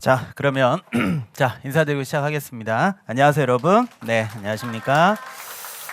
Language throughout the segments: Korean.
자, 그러면 자, 인사드리고 시작하겠습니다. 안녕하세요, 여러분. 네, 안녕하십니까?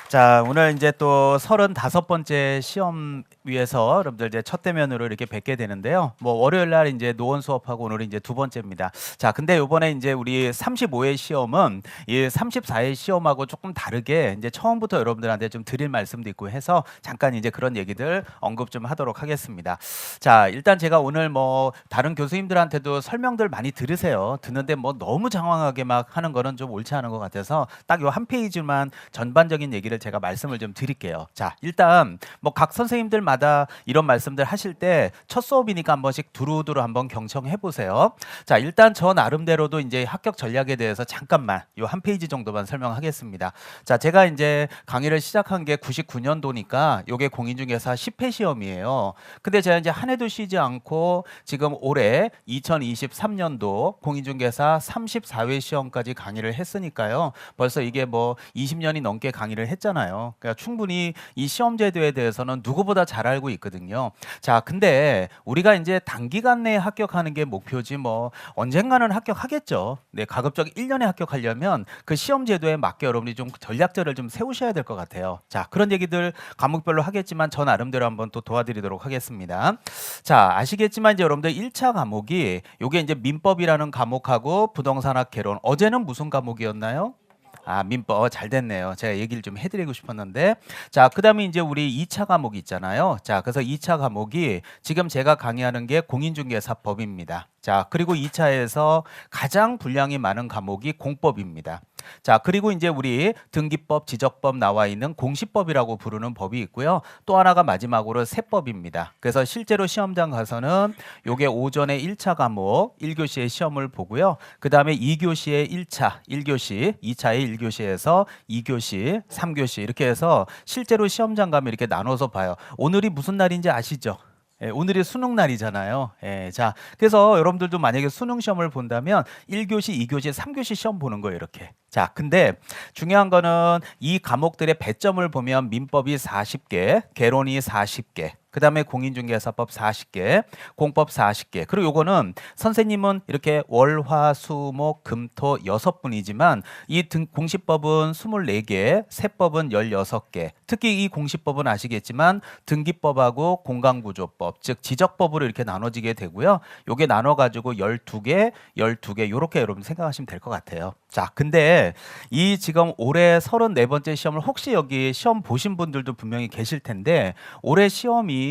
자, 오늘 이제 또 35번째 시험 위해서 여러분들 이제 첫 대면으로 이렇게 뵙게 되는데요. 뭐 월요일 날 이제 노원 수업하고 오늘은 이제 두 번째입니다. 자, 근데 요번에 이제 우리 35회 시험은 이 34회 시험하고 조금 다르게 이제 처음부터 여러분들한테 좀 드릴 말씀도 있고 해서 잠깐 이제 그런 얘기들 언급 좀 하도록 하겠습니다. 자, 일단 제가 오늘 뭐 다른 교수님들한테도 설명들 많이 들으세요. 듣는데 뭐 너무 장황하게 막 하는 거는 좀 옳지 않은 것 같아서 딱 요 한 페이지만 전반적인 얘기를 제가 말씀을 좀 드릴게요. 자, 일단 뭐 각 선생님들마다 이런 말씀들 하실 때 첫 수업이니까 한 번씩 두루두루 한번 경청해 보세요. 자, 일단 저 나름대로도 이제 합격 전략에 대해서 잠깐만 요 한 페이지 정도만 설명하겠습니다. 자, 제가 이제 강의를 시작한 게 99년도니까 요게 공인중개사 10회 시험이에요. 근데 제가 이제 한 해도 쉬지 않고 지금 올해 2023년도 공인중개사 34회 시험까지 강의를 했으니까요. 벌써 이게 뭐 20년이 넘게 강의를 했잖아요. 그러니까 충분히 이 시험 제도에 대해서는 누구보다 잘 알고 있거든요. 자, 근데 우리가 이제 단기간 내에 합격하는 게 목표지 뭐 언젠가는 합격하겠죠. 네, 가급적 1년에 합격하려면 그 시험 제도에 맞게 여러분이 좀 전략들을 좀 세우셔야 될 것 같아요. 자, 그런 얘기들 과목별로 하겠지만 저 나름대로 한번 또 도와드리도록 하겠습니다. 자, 아시겠지만 이제 여러분들 1차 과목이 요게 이제 민법이라는 과목하고 부동산학 개론. 어제는 무슨 과목이었나요? 아, 민법 어, 잘 됐네요. 제가 얘기를 좀 해드리고 싶었는데. 자, 그 다음에 이제 우리 2차 과목이 있잖아요. 자, 그래서 2차 과목이 지금 제가 강의하는 게 공인중개사법입니다. 자, 그리고 2차에서 가장 분량이 많은 과목이 공법입니다. 자, 그리고 이제 우리 등기법, 지적법 나와 있는 공시법이라고 부르는 법이 있고요. 또 하나가 마지막으로 세법입니다. 그래서 실제로 시험장 가서는 요게 오전에 1차 과목 1교시의 시험을 보고요. 그다음에 2교시에 1차, 1교시, 2차에 1교시에서 2교시, 3교시 이렇게 해서 실제로 시험장 가면 이렇게 나눠서 봐요. 오늘이 무슨 날인지 아시죠? 예, 오늘이 수능 날이잖아요. 예, 자, 그래서 여러분들도 만약에 수능 시험을 본다면 1교시, 2교시, 3교시 시험 보는 거예요, 이렇게. 자, 근데 중요한 거는 이 과목들의 배점을 보면 민법이 40개, 개론이 40개, 그 다음에 공인중개사법 40개, 공법 40개. 그리고 요거는 선생님은 이렇게 월, 화, 수, 목, 금, 토 여섯 분이지만 이 등, 공시법은 24개, 세법은 16개. 특히 이 공시법은 아시겠지만 등기법하고 공간구조법, 즉 지적법으로 이렇게 나눠지게 되고요. 요게 나눠가지고 12개, 12개 요렇게 여러분 생각하시면 될 것 같아요. 자, 근데 이 지금 올해 34번째 시험을 혹시 여기 시험 보신 분들도 분명히 계실 텐데 올해 시험이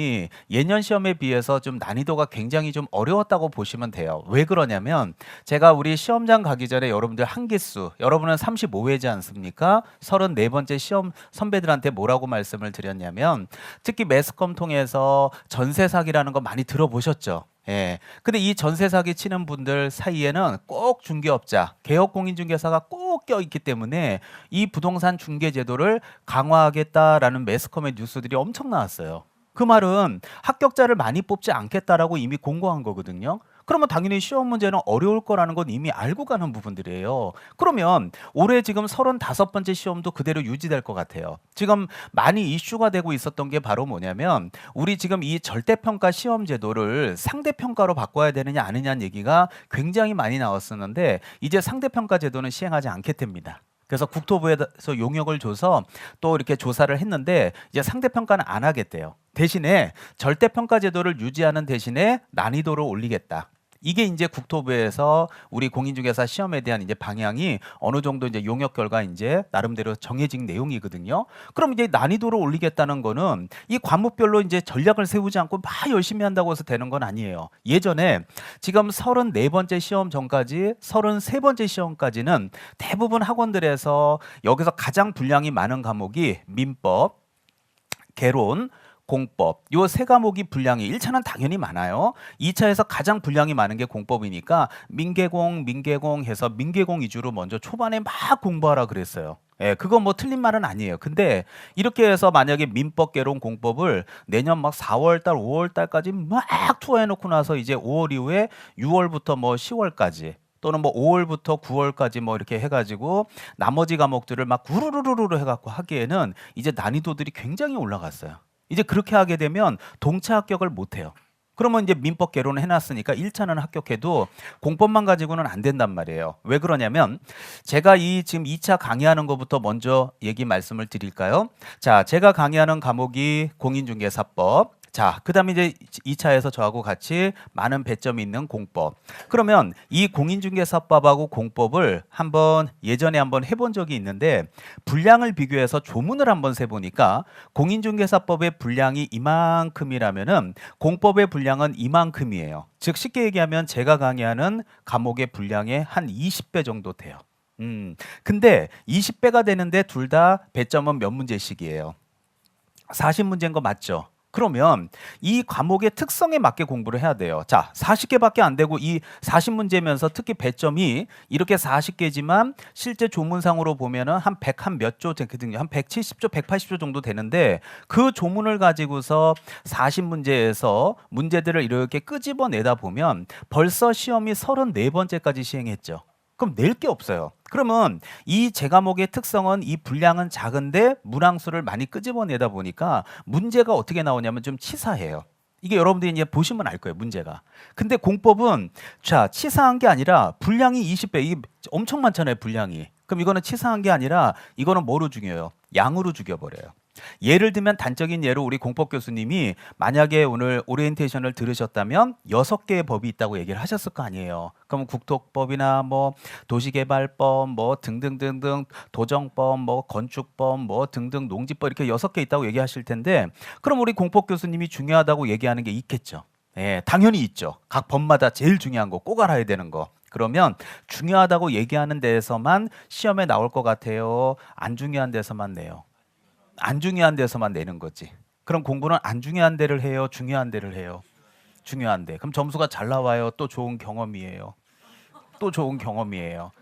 예년 시험에 비해서 좀 난이도가 굉장히 좀 어려웠다고 보시면 돼요. 왜 그러냐면 제가 우리 시험장 가기 전에 여러분들 한기수 여러분은 35회지 않습니까? 34번째 시험 선배들한테 뭐라고 말씀을 드렸냐면 특히 매스컴 통해서 전세 사기라는 거 많이 들어보셨죠? 예. 근데 이 전세 사기 치는 분들 사이에는 꼭 중개업자, 개업 공인중개사가 꼭 껴있기 때문에 이 부동산 중개 제도를 강화하겠다라는 매스컴의 뉴스들이 엄청 나왔어요. 그 말은 합격자를 많이 뽑지 않겠다라고 이미 공고한 거거든요. 그러면 당연히 시험 문제는 어려울 거라는 건 이미 알고 가는 부분들이에요. 그러면 올해 지금 35번째 시험도 그대로 유지될 것 같아요. 지금 많이 이슈가 되고 있었던 게 바로 뭐냐면 우리 지금 이 절대평가 시험 제도를 상대평가로 바꿔야 되느냐 아니냐는 얘기가 굉장히 많이 나왔었는데 이제 상대평가 제도는 시행하지 않겠답니다. 그래서 국토부에서 용역을 줘서 또 이렇게 조사를 했는데 이제 상대 평가는 안 하겠대요. 대신에 절대 평가 제도를 유지하는 대신에 난이도를 올리겠다. 이게 이제 국토부에서 우리 공인중개사 시험에 대한 이제 방향이 어느 정도 이제 용역 결과 이제 나름대로 정해진 내용이거든요. 그럼 이제 난이도를 올리겠다는 거는 이 과목별로 이제 전략을 세우지 않고 막 열심히 한다고 해서 되는 건 아니에요. 예전에 지금 34번째 시험 전까지 33번째 시험까지는 대부분 학원들에서 여기서 가장 분량이 많은 과목이 민법, 개론, 공법 요 세 과목이 분량이 1차는 당연히 많아요. 2차에서 가장 분량이 많은 게 공법이니까 민계공 민계공 해서 민계공 위주로 먼저 초반에 막 공부하라 그랬어요. 예, 그건 뭐 틀린 말은 아니에요. 근데 이렇게 해서 만약에 민법 개론 공법을 내년 막 4월 달, 5월 달까지 막 투어해 놓고 나서 이제 5월 이후에 6월부터 뭐 10월까지 또는 뭐 5월부터 9월까지 뭐 이렇게 해가지고 나머지 과목들을 막 구르르르르 해갖고 하기에는 이제 난이도들이 굉장히 올라갔어요. 이제 그렇게 하게 되면 동차 합격을 못 해요. 그러면 이제 민법 개론을 해놨으니까 1차는 합격해도 공법만 가지고는 안 된단 말이에요. 왜 그러냐면 제가 이 지금 2차 강의하는 것부터 먼저 얘기 말씀을 드릴까요? 자, 제가 강의하는 과목이 공인중개사법. 자, 그다음에 이제 2차에서 저하고 같이 많은 배점이 있는 공법. 그러면 이 공인중개사법하고 공법을 한번 예전에 한번 해본 적이 있는데 분량을 비교해서 조문을 한번 세 보니까 공인중개사법의 분량이 이만큼이라면은 공법의 분량은 이만큼이에요. 즉 쉽게 얘기하면 제가 강의하는 과목의 분량의 한 20배 정도 돼요. 음, 근데 20배가 되는데 둘 다 배점은 몇 문제씩이에요. 40문제인 거 맞죠? 그러면 이 과목의 특성에 맞게 공부를 해야 돼요. 자, 40개밖에 안 되고 이 40문제면서 특히 배점이 이렇게 40개지만 실제 조문상으로 보면은 한 100 한 몇 조 되거든요. 한 170조, 180조 정도 되는데 그 조문을 가지고서 40문제에서 문제들을 이렇게 끄집어내다 보면 벌써 시험이 34번째까지 시행했죠. 그럼 낼 게 없어요. 그러면 이 제과목의 특성은 이 분량은 작은데 문항수를 많이 끄집어내다 보니까 문제가 어떻게 나오냐면 좀 치사해요. 이게 여러분들이 이제 보시면 알 거예요, 문제가. 근데 공법은 자, 치사한 게 아니라 분량이 20배, 이게 엄청 많잖아요, 분량이. 그럼 이거는 치사한 게 아니라 이거는 뭐로 죽여요? 양으로 죽여버려요. 예를 들면 단적인 예로 우리 공법 교수님이 만약에 오늘 오리엔테이션을 들으셨다면 여섯 개의 법이 있다고 얘기를 하셨을 거 아니에요. 그럼 국토법이나 뭐 도시개발법 뭐 등등등등 도정법 뭐 건축법 뭐 등등 농지법 이렇게 여섯 개 있다고 얘기하실 텐데 그럼 우리 공법 교수님이 중요하다고 얘기하는 게 있겠죠. 예, 당연히 있죠. 각 법마다 제일 중요한 거 꼭 알아야 되는 거. 그러면 중요하다고 얘기하는 데에서만 시험에 나올 것 같아요. 안 중요한 데서만 내요. 안 중요한 데서만 내는 거지. 그럼 공부는 안 중요한 데를 해요, 중요한 데를 해요. 중요한 데. 그럼 점수가 잘 나와요. 또 좋은 경험이에요. 또 좋은 경험이에요.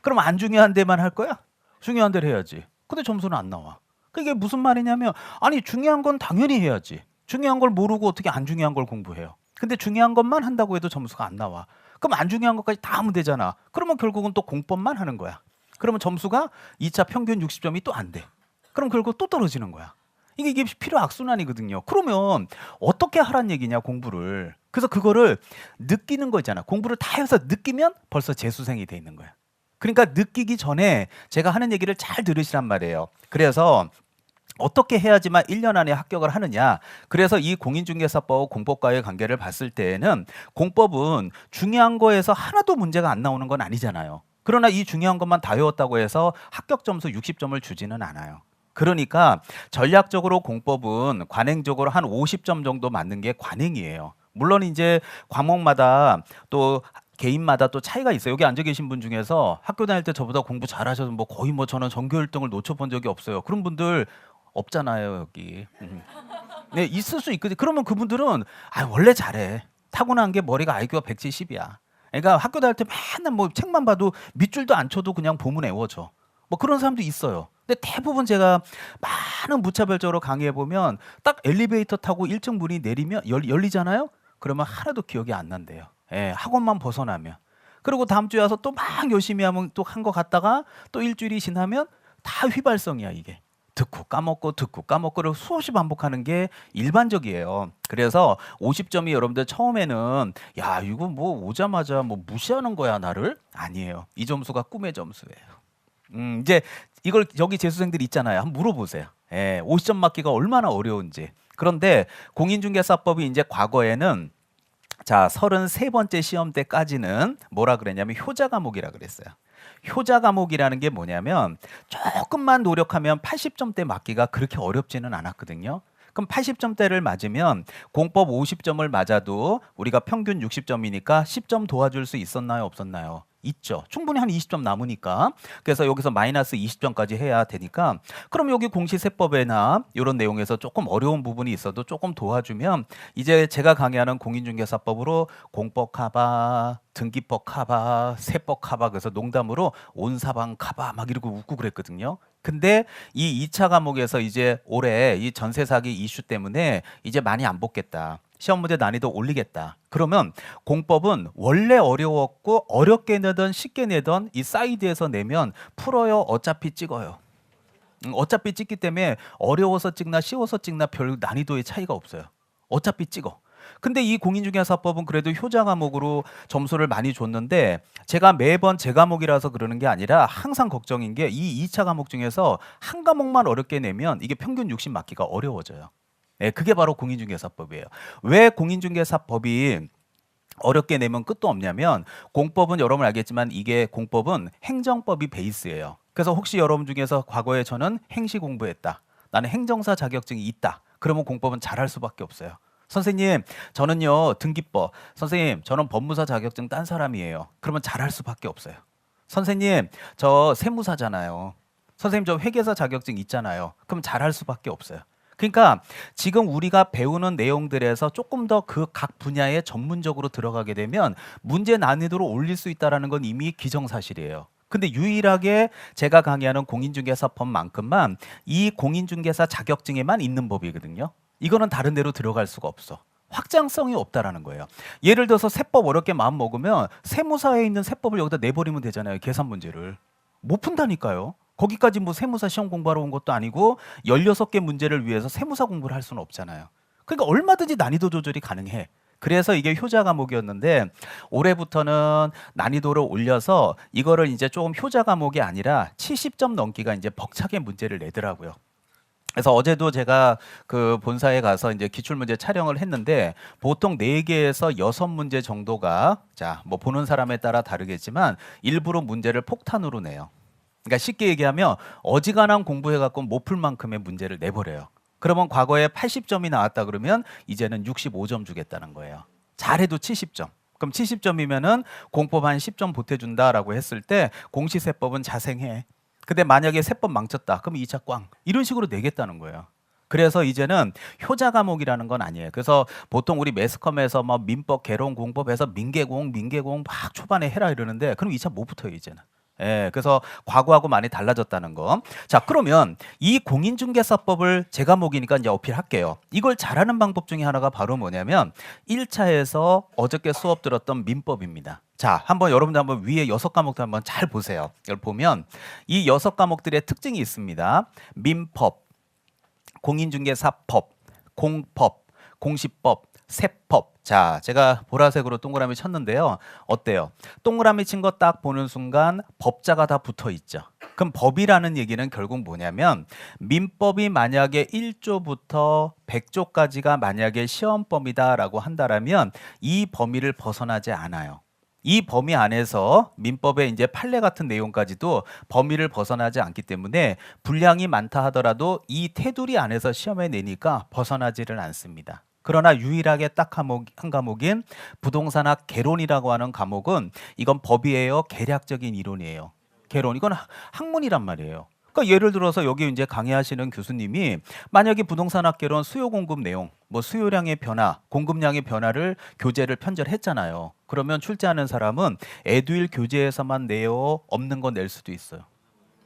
그럼 안 중요한 데만 할 거야? 중요한 데를 해야지. 근데 점수는 안 나와. 그게 무슨 말이냐면 아니 중요한 건 당연히 해야지. 중요한 걸 모르고 어떻게 안 중요한 걸 공부해요. 근데 중요한 것만 한다고 해도 점수가 안 나와. 그럼 안 중요한 것까지 다 하면 되잖아. 그러면 결국은 또 공법만 하는 거야. 그러면 점수가 2차 평균 60점이 또 안 돼. 그럼 결국 또 떨어지는 거야. 이게 이게 필요 악순환이거든요. 그러면 어떻게 하란 얘기냐 공부를. 그래서 그거를 느끼는 거 있잖아. 공부를 다 해서 느끼면 벌써 재수생이 돼 있는 거야. 그러니까 느끼기 전에 제가 하는 얘기를 잘 들으시란 말이에요. 그래서 어떻게 해야지만 1년 안에 합격을 하느냐. 그래서 이 공인중개사법 공법과의 관계를 봤을 때에는 공법은 중요한 거에서 하나도 문제가 안 나오는 건 아니잖아요. 그러나 이 중요한 것만 다 외웠다고 해서 합격 점수 60점을 주지는 않아요. 그러니까 전략적으로 공법은 관행적으로 한 50점 정도 맞는 게 관행이에요. 물론 이제 과목마다 또 개인마다 또 차이가 있어요. 여기 앉아 계신 분 중에서 학교 다닐 때 저보다 공부 잘하셔서 뭐 거의 뭐 저는 전교 1등을 놓쳐본 적이 없어요. 그런 분들 없잖아요 여기. 음. 네 있을 수 있거든. 그러면 그분들은 아 원래 잘해. 타고난 게 머리가 IQ가 170이야. 그러니까 학교 다닐 때 맨날 뭐 책만 봐도 밑줄도 안 쳐도 그냥 보문 외워져. 뭐 그런 사람도 있어요. 근데 대부분 제가 많은 무차별적으로 강의해 보면 딱 엘리베이터 타고 1층 문이 내리면 열, 열리잖아요. 그러면 하나도 기억이 안 난대요. 예, 학원만 벗어나면. 그리고 다음 주에 와서 또 막 열심히 하면 또 한거 갔다가 또 일주일이 지나면 다 휘발성이야 이게. 듣고 까먹고 듣고 까먹고를 수없이 반복하는 게 일반적이에요. 그래서 50점이 여러분들 처음에는 야 이거 뭐 오자마자 뭐 무시하는 거야 나를 아니에요. 이 점수가 꿈의 점수예요. 음 이제 이걸 여기 재수생들 있잖아요. 한번 물어보세요. 예, 50점 맞기가 얼마나 어려운지. 그런데 공인중개사법이 이제 과거에는 자, 33번째 시험 때까지는 뭐라 그랬냐면 효자 과목이라 그랬어요. 효자 과목이라는 게 뭐냐면 조금만 노력하면 80점대 맞기가 그렇게 어렵지는 않았거든요. 그럼 80점대를 맞으면 공법 50점을 맞아도 우리가 평균 60점이니까 10점 도와줄 수 있었나요? 없었나요? 있죠. 충분히 한 20점 남으니까. 그래서 여기서 마이너스 20점까지 해야 되니까 그럼 여기 공시세법에나 이런 내용에서 조금 어려운 부분이 있어도 조금 도와주면 이제 제가 강의하는 공인중개사법으로 공법 카바, 등기법 카바, 세법 카바 그래서 농담으로 온사방 카바 막 이러고 웃고 그랬거든요. 근데 이 2차 과목에서 이제 올해 이 전세 사기 이슈 때문에 이제 많이 안 붙겠다. 시험 문제 난이도 올리겠다. 그러면 공법은 원래 어려웠고 어렵게 내던 쉽게 내던 이 사이드에서 내면 풀어요. 어차피 찍어요. 음, 어차피 찍기 때문에 어려워서 찍나 쉬워서 찍나 별 난이도의 차이가 없어요. 어차피 찍어. 근데 이 공인중개사법은 그래도 효자 과목으로 점수를 많이 줬는데 제가 매번 제 과목이라서 그러는 게 아니라 항상 걱정인 게 이 2차 과목 중에서 한 과목만 어렵게 내면 이게 평균 60 맞기가 어려워져요. 예, 그게 바로 공인중개사법이에요. 왜 공인중개사법이 어렵게 내면 끝도 없냐면 공법은 여러분 알겠지만 이게 공법은 행정법이 베이스예요. 그래서 혹시 여러분 중에서 과거에 저는 행시 공부했다. 나는 행정사 자격증이 있다. 그러면 공법은 잘할 수밖에 없어요. 선생님, 저는요 등기법. 선생님, 저는 법무사 자격증 딴 사람이에요. 그러면 잘할 수밖에 없어요. 선생님, 저 세무사잖아요. 선생님, 저 회계사 자격증 있잖아요. 그럼 잘할 수밖에 없어요. 그러니까 지금 우리가 배우는 내용들에서 조금 더 그 각 분야에 전문적으로 들어가게 되면 문제 난이도를 올릴 수 있다라는 건 이미 기정사실이에요. 근데 유일하게 제가 강의하는 공인중개사법만큼만 이 공인중개사 자격증에만 있는 법이거든요. 이거는 다른 데로 들어갈 수가 없어. 확장성이 없다라는 거예요. 예를 들어서 세법 어렵게 마음 먹으면 세무사에 있는 세법을 여기다 내버리면 되잖아요. 계산 문제를. 못 푼다니까요. 거기까지 뭐 세무사 시험 공부하러 온 것도 아니고 16개 문제를 위해서 세무사 공부를 할 수는 없잖아요. 그러니까 얼마든지 난이도 조절이 가능해. 그래서 이게 효자 과목이었는데 올해부터는 난이도를 올려서 이거를 이제 조금 효자 과목이 아니라 70점 넘기가 이제 벅차게 문제를 내더라고요. 그래서 어제도 제가 그 본사에 가서 이제 기출 문제 촬영을 했는데 보통 네개에서 여섯 문제 정도가 자, 뭐 보는 사람에 따라 다르겠지만 일부러 문제를 폭탄으로 내요. 그러니까 쉽게 얘기하면 어지간한 공부해 갖고 못 풀 만큼의 문제를 내버려요. 그러면 과거에 80점이 나왔다 그러면 이제는 65점 주겠다는 거예요. 잘해도 70점. 그럼 70점이면은 공법 한 10점 보태준다라고 했을 때 공시세법은 자생해. 근데 만약에 세법 망쳤다. 그럼 2차 꽝. 이런 식으로 내겠다는 거예요. 그래서 이제는 효자 과목이라는 건 아니에요. 그래서 보통 우리 매스컴에서 뭐 민법, 개론, 공법에서 민계공, 민계공 막 초반에 해라 이러는데 그럼 2차 못 붙어요, 이제는. 예, 그래서 과거하고 많이 달라졌다는 거. 자, 그러면 이 공인중개사법을 제 과목이니까 이제 어필할게요. 이걸 잘하는 방법 중에 하나가 바로 뭐냐면 1차에서 어저께 수업 들었던 민법입니다. 자, 한번 여러분들 한번 위에 여섯 과목도 한번 잘 보세요. 이걸 보면 이 여섯 과목들의 특징이 있습니다. 민법, 공인중개사법, 공법, 공시법, 세법. 자, 제가 보라색으로 동그라미 쳤는데요. 어때요? 동그라미 친 거 딱 보는 순간 법자가 다 붙어 있죠. 그럼 법이라는 얘기는 결국 뭐냐면 민법이 만약에 1조부터 100조까지가 만약에 시험범위다라고 한다라면 이 범위를 벗어나지 않아요. 이 범위 안에서 민법의 이제 판례 같은 내용까지도 범위를 벗어나지 않기 때문에 분량이 많다 하더라도 이 테두리 안에서 시험에 내니까 벗어나지를 않습니다. 그러나 유일하게 딱 과목, 한 과목인 부동산학 개론이라고 하는 과목은 이건 법이에요. 계략적인 이론이에요. 개론 이건 학- 학문이란 말이에요. 그러니까 예를 들어서 여기 이제 강의하시는 교수님이 만약에 부동산학 개론 수요 공급 내용, 뭐 수요량의 변화, 공급량의 변화를 교재를 편절했잖아요. 그러면 출제하는 사람은 에듀윌 교재에서만 내요 없는 거낼 수도 있어요.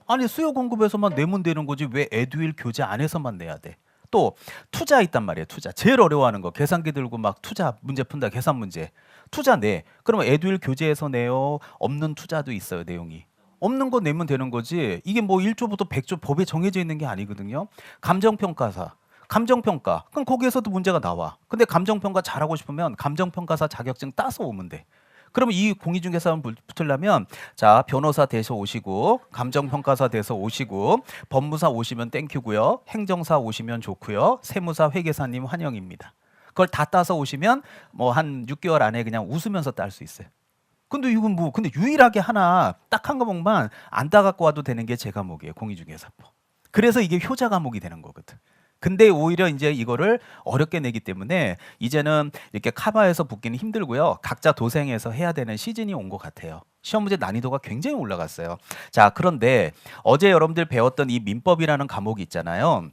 아니 수요 공급에서만 내면 되는 거지 왜 에듀윌 교재 안에서만 내야 돼? 또 투자 있단 말이에요. 투자 제일 어려워하는 거 계산기 들고 막 투자 문제 푼다 계산 문제 투자 내 그러면 에듀윌 교재에서 내요 없는 투자도 있어요 내용이 없는 거 내면 되는 거지 이게 뭐 1조부터 100조 법에 정해져 있는 게 아니거든요. 감정평가사 감정평가 그럼 거기에서도 문제가 나와. 근데 감정평가 잘하고 싶으면 감정평가사 자격증 따서 오면 돼. 그러면 이 공인중개사원 붙으려면 자 변호사 돼서 오시고 감정평가사 돼서 오시고 법무사 오시면 땡큐고요 행정사 오시면 좋고요 세무사 회계사님 환영입니다. 그걸 다 따서 오시면 뭐 한 6개월 안에 그냥 웃으면서 딸 수 있어요. 근데 이건 뭐 근데 유일하게 하나 딱 한 과목만 안 따갖고 와도 되는 게 제 과목이에요 공인중개사법. 그래서 이게 효자 과목이 되는 거거든. 근데 오히려 이제 이거를 어렵게 내기 때문에 이제는 이렇게 카바에서 붙기는 힘들고요. 각자 도생해서 해야 되는 시즌이 온 것 같아요. 시험 문제 난이도가 굉장히 올라갔어요. 자, 그런데 어제 여러분들 배웠던 이 민법이라는 과목이 있잖아요.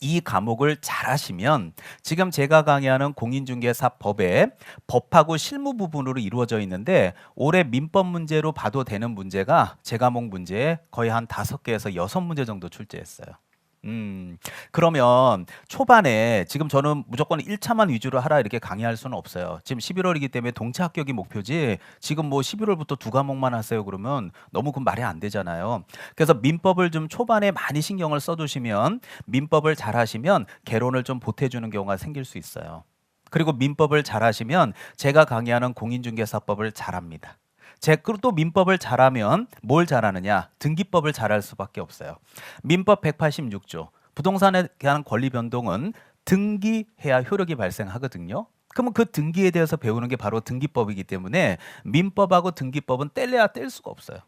이 과목을 잘 하시면 지금 제가 강의하는 공인중개사 법의 법하고 실무 부분으로 이루어져 있는데 올해 민법 문제로 봐도 되는 문제가 제 과목 문제 거의 한 다섯 개에서 여섯 문제 정도 출제했어요. 음, 그러면 초반에 지금 저는 무조건 1차만 위주로 하라 이렇게 강의할 수는 없어요. 지금 11월이기 때문에 동차 합격이 목표지 지금 뭐 11월부터 두 과목만 하세요 그러면 너무 그 말이 안 되잖아요. 그래서 민법을 좀 초반에 많이 신경을 써두시면 민법을 잘 하시면 개론을 좀 보태주는 경우가 생길 수 있어요. 그리고 민법을 잘 하시면 제가 강의하는 공인중개사법을 잘 합니다. 제또 민법을 잘하면 뭘 잘하느냐? 등기법을 잘할 수밖에 없어요. 민법 186조 부동산에 대한 권리 변동은 등기해야 효력이 발생하거든요. 그러면 그 등기에 대해서 배우는 게 바로 등기법이기 때문에 민법하고 등기법은 뗄래야 뗄 수가 없어요.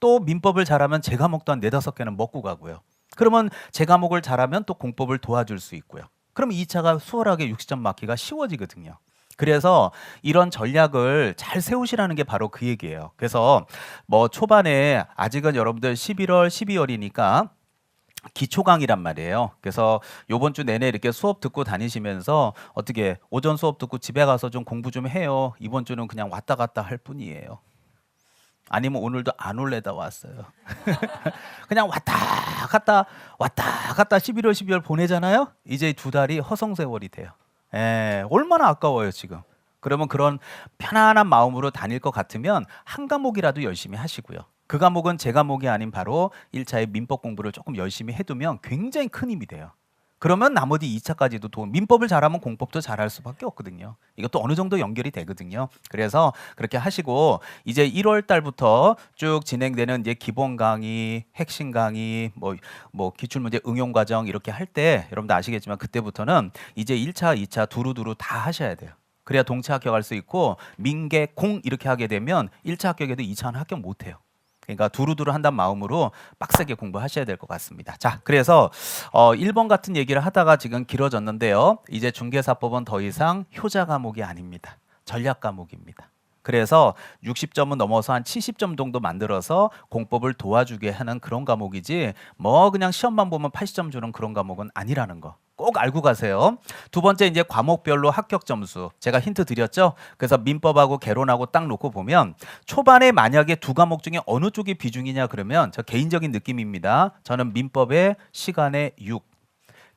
또 민법을 잘하면 제 과목도 한 네다섯 개는 먹고 가고요. 그러면 제 과목을 잘하면 또 공법을 도와줄 수 있고요. 그럼 2차가 수월하게 60점 맞기가 쉬워지거든요. 그래서 이런 전략을 잘 세우시라는 게 바로 그 얘기예요. 그래서 뭐 초반에 아직은 여러분들 11월, 12월이니까 기초 강의란 말이에요. 그래서 요번 주 내내 이렇게 수업 듣고 다니시면서 어떻게 오전 수업 듣고 집에 가서 좀 공부 좀 해요. 이번 주는 그냥 왔다 갔다 할 뿐이에요. 아니면 오늘도 안 올래다 왔어요. 그냥 왔다 갔다 왔다 갔다 11월 12월 보내잖아요. 이제 두 달이 허송 세월이 돼요. 예, 얼마나 아까워요 지금. 그러면 그런 편안한 마음으로 다닐 것 같으면 한 과목이라도 열심히 하시고요. 그 과목은 제 과목이 아닌 바로 1차의 민법 공부를 조금 열심히 해두면 굉장히 큰 힘이 돼요. 그러면 나머지 2차까지도 도움. 민법을 잘하면 공법도 잘할 수밖에 없거든요. 이것도 어느 정도 연결이 되거든요. 그래서 그렇게 하시고 이제 1월 달부터 쭉 진행되는 이제 기본 강의, 핵심 강의, 뭐 뭐 기출 문제 응용 과정 이렇게 할 때 여러분도 아시겠지만 그때부터는 이제 1차, 2차 두루두루 다 하셔야 돼요. 그래야 동체 합격할 수 있고 민계 공 이렇게 하게 되면 1차 합격에도 2차는 합격 못 해요. 그러니까 두루두루 한다는 마음으로 빡세게 공부하셔야 될 것 같습니다. 자, 그래서 어 1번 같은 얘기를 하다가 지금 길어졌는데요. 이제 중개사법은 더 이상 효자 과목이 아닙니다. 전략 과목입니다. 그래서 60점은 넘어서 한 70점 정도 만들어서 공법을 도와주게 하는 그런 과목이지 뭐 그냥 시험만 보면 80점 주는 그런 과목은 아니라는 거. 꼭 알고 가세요. 두 번째 이제 과목별로 합격 점수. 제가 힌트 드렸죠? 그래서 민법하고 개론하고 딱 놓고 보면 초반에 만약에 두 과목 중에 어느 쪽이 비중이냐 그러면 저 개인적인 느낌입니다. 저는 민법의 시간에 6,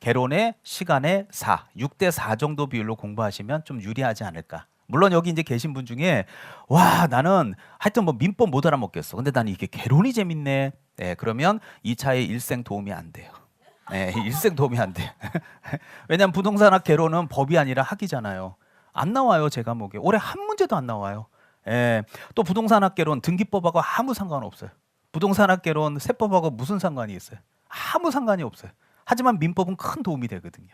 개론의 시간에 4, 6대 4 정도 비율로 공부하시면 좀 유리하지 않을까. 물론 여기 이제 계신 분 중에 와 나는 하여튼 뭐 민법 못 알아먹겠어. 근데 나는 이게 개론이 재밌네. 네, 그러면 2차에 일생 도움이 안 돼요. 네, 일생 도움이 안 돼. 왜냐하면 부동산학 개론은 법이 아니라 학이잖아요. 안 나와요 제 과목에 올해 한 문제도 안 나와요. 예, 또 부동산학 개론 등기법하고 아무 상관 없어요. 부동산학 개론 세법하고 무슨 상관이 있어요? 아무 상관이 없어요. 하지만 민법은 큰 도움이 되거든요.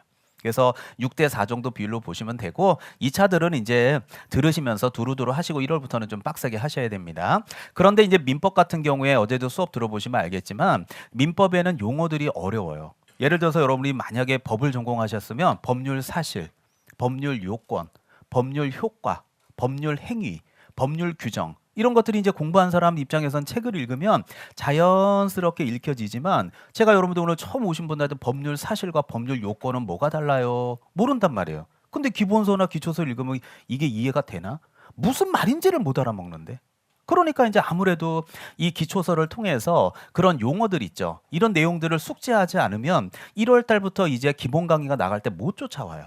그래서 6대 4 정도 비율로 보시면 되고 2차들은 이제 들으시면서 두루두루 하시고 1월부터는 좀 빡세게 하셔야 됩니다. 그런데 이제 민법 같은 경우에 어제도 수업 들어보시면 알겠지만 민법에는 용어들이 어려워요. 예를 들어서 여러분이 만약에 법을 전공하셨으면 법률 사실, 법률 요건, 법률 효과, 법률 행위, 법률 규정 이런 것들이 이제 공부한 사람 입장에선 책을 읽으면 자연스럽게 읽혀지지만 제가 여러분들 오늘 처음 오신 분들한테 법률 사실과 법률 요건은 뭐가 달라요? 모른단 말이에요. 근데 기본서나 기초서 읽으면 이게 이해가 되나? 무슨 말인지를 못 알아먹는데. 그러니까 이제 아무래도 이 기초서를 통해서 그런 용어들 있죠. 이런 내용들을 숙지하지 않으면 1월 달부터 이제 기본 강의가 나갈 때 못 쫓아와요.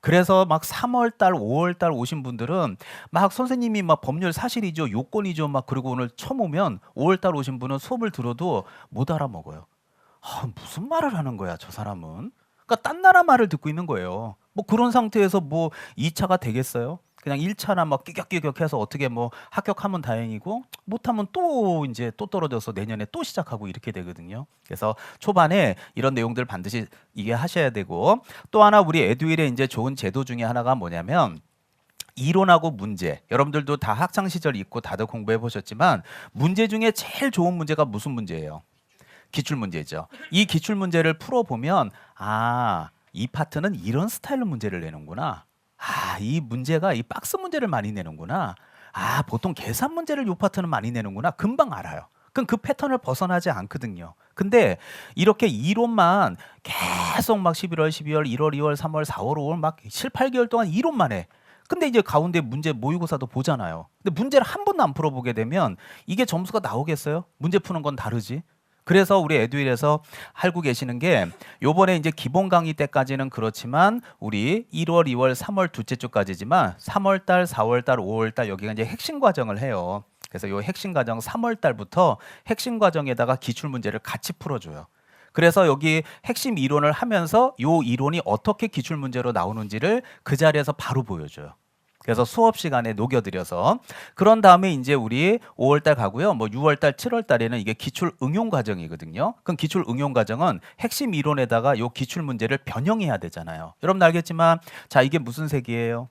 그래서 막 3월 달, 5월 달 오신 분들은 막 선생님이 막 법률 사실이죠, 요건이죠, 막 그리고 오늘 처음 오면 5월 달 오신 분은 수업을 들어도 못 알아먹어요. 아, 무슨 말을 하는 거야, 저 사람은? 그러니까 딴 나라 말을 듣고 있는 거예요. 뭐 그런 상태에서 뭐 2차가 되겠어요? 그냥 1차나 막 끼격끼격해서 어떻게 뭐 합격하면 다행이고 못하면 또 이제 또 떨어져서 내년에 또 시작하고 이렇게 되거든요. 그래서 초반에 이런 내용들 반드시 이해하셔야 되고 또 하나 우리 에듀윌의 이제 좋은 제도 중에 하나가 뭐냐면 이론하고 문제. 여러분들도 다 학창 시절 있고 다들 공부해 보셨지만 문제 중에 제일 좋은 문제가 무슨 문제예요? 기출 문제죠. 이 기출 문제를 풀어 보면 아, 이 파트는 이런 스타일로 문제를 내는구나. 아, 이 문제가 이 박스 문제를 많이 내는구나. 아, 보통 계산 문제를 요 파트는 많이 내는구나. 금방 알아요. 그럼 그 패턴을 벗어나지 않거든요. 근데 이렇게 이론만 계속 막 11월, 12월, 1월, 2월, 3월, 4월, 5월 막 7, 8개월 동안 이론만 해. 근데 이제 가운데 문제 모의고사도 보잖아요. 근데 문제를 한 번도 안 풀어보게 되면 이게 점수가 나오겠어요? 문제 푸는 건 다르지. 그래서 우리 에듀윌에서 알고 계시는 게 요번에 이제 기본 강의 때까지는 그렇지만 우리 1월, 2월, 3월 둘째 주까지지만 3월 달, 4월 달, 5월 달 여기가 이제 핵심 과정을 해요. 그래서 요 핵심 과정 3월 달부터 핵심 과정에다가 기출 문제를 같이 풀어 줘요. 그래서 여기 핵심 이론을 하면서 요 이론이 어떻게 기출 문제로 나오는지를 그 자리에서 바로 보여줘요. 그래서 수업 시간에 녹여드려서 그런 다음에 이제 우리 5월달 가고요. 뭐 6월달, 7월달에는 이게 기출 응용 과정이거든요. 그럼 기출 응용 과정은 핵심 이론에다가 요 기출 문제를 변형해야 되잖아요. 여러분 알겠지만 자 이게 무슨 색이에요?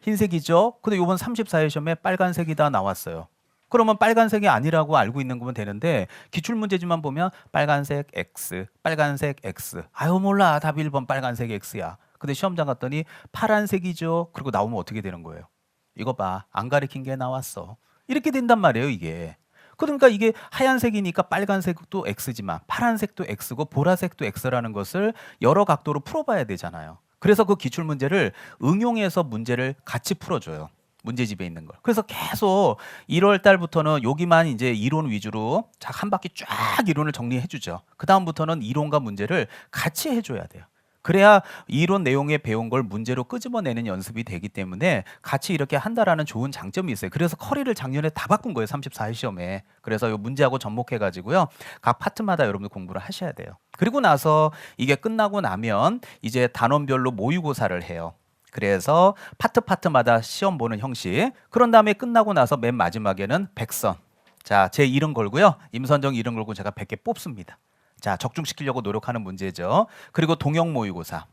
흰색이죠. 근데 요번 34회 시험에 빨간색이 다 나왔어요. 그러면 빨간색이 아니라고 알고 있는 거면 되는데 기출 문제지만 보면 빨간색 X, 빨간색 X. 아유 몰라 답이 1번 빨간색 X야. 근데 시험장 갔더니 파란색이죠. 그리고 나오면 어떻게 되는 거예요? 이거 봐. 안 가리킨 게 나왔어. 이렇게 된단 말이에요, 이게. 그러니까 이게 하얀색이니까 빨간색도 X지만 파란색도 X고 보라색도 X라는 것을 여러 각도로 풀어봐야 되잖아요. 그래서 그 기출 문제를 응용해서 문제를 같이 풀어줘요. 문제집에 있는 걸. 그래서 계속 1월 달부터는 여기만 이제 이론 위주로 쫙한 바퀴 쫙 이론을 정리해 주죠. 그 다음부터는 이론과 문제를 같이 해줘야 돼요. 그래야 이론 내용에 배운 걸 문제로 끄집어내는 연습이 되기 때문에 같이 이렇게 한다라는 좋은 장점이 있어요. 그래서 커리를 작년에 다 바꾼 거예요. 34회 시험에. 그래서 이 문제하고 접목해 가지고요. 각 파트마다 여러분들 공부를 하셔야 돼요. 그리고 나서 이게 끝나고 나면 이제 단원별로 모의고사를 해요. 그래서 파트 파트마다 시험 보는 형식. 그런 다음에 끝나고 나서 맨 마지막에는 백선. 자, 제 이름 걸고요. 임선정 이름 걸고 제가 100개 뽑습니다. 자, 적중시키려고 노력하는 문제죠. 그리고 동영 모의고사.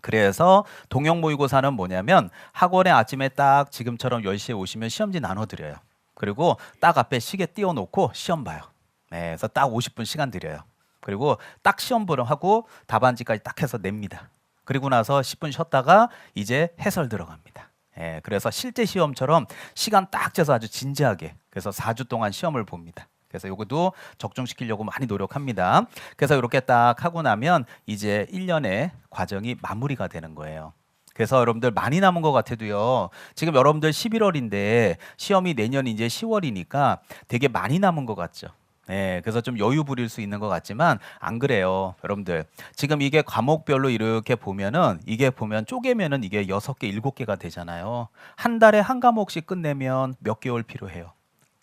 그래서 동영 모의고사는 뭐냐면 학원에 아침에 딱 지금처럼 10시에 오시면 시험지 나눠 드려요. 그리고 딱 앞에 시계 띄워 놓고 시험 봐요. 네, 그래서 딱 50분 시간 드려요. 그리고 딱 시험 보러 하고 답안지까지 딱 해서 냅니다. 그리고 나서 10분 쉬었다가 이제 해설 들어갑니다. 예, 그래서 실제 시험처럼 시간 딱 재서 아주 진지하게 그래서 4주 동안 시험을 봅니다. 그래서 요것도 적중시키려고 많이 노력합니다. 그래서 이렇게 딱 하고 나면 이제 1년의 과정이 마무리가 되는 거예요. 그래서 여러분들 많이 남은 것 같아도요. 지금 여러분들 11월인데 시험이 내년 이제 10월이니까 되게 많이 남은 것 같죠. 네, 그래서 좀 여유 부릴 수 있는 것 같지만 안 그래요, 여러분들. 지금 이게 과목별로 이렇게 보면은 이게 보면 쪼개면은 이게 여섯 개, 일곱 개가 되잖아요. 한 달에 한 과목씩 끝내면 몇 개월 필요해요?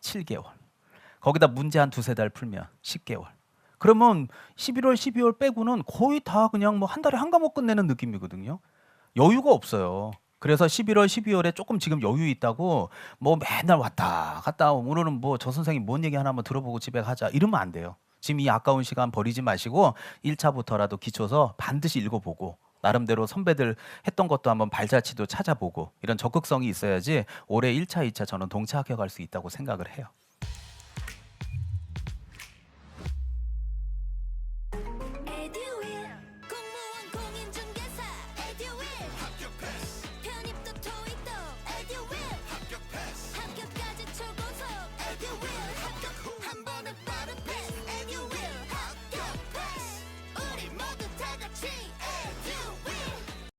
7개월. 거기다 문제 한 두세 달 풀면 10개월. 그러면 11월, 12월 빼고는 거의 다 그냥 뭐 한 달에 한 과목 끝내는 느낌이거든요. 여유가 없어요. 그래서 11월, 12월에 조금 지금 여유 있다고 뭐 맨날 왔다 갔다 오늘은 뭐 저 선생님 뭔 얘기 하나 한번 들어보고 집에 가자 이러면 안 돼요. 지금 이 아까운 시간 버리지 마시고 1차부터라도 기초서 반드시 읽어보고 나름대로 선배들 했던 것도 한번 발자취도 찾아보고 이런 적극성이 있어야지 올해 1차, 2차 저는 동차 합격할 수 있다고 생각을 해요.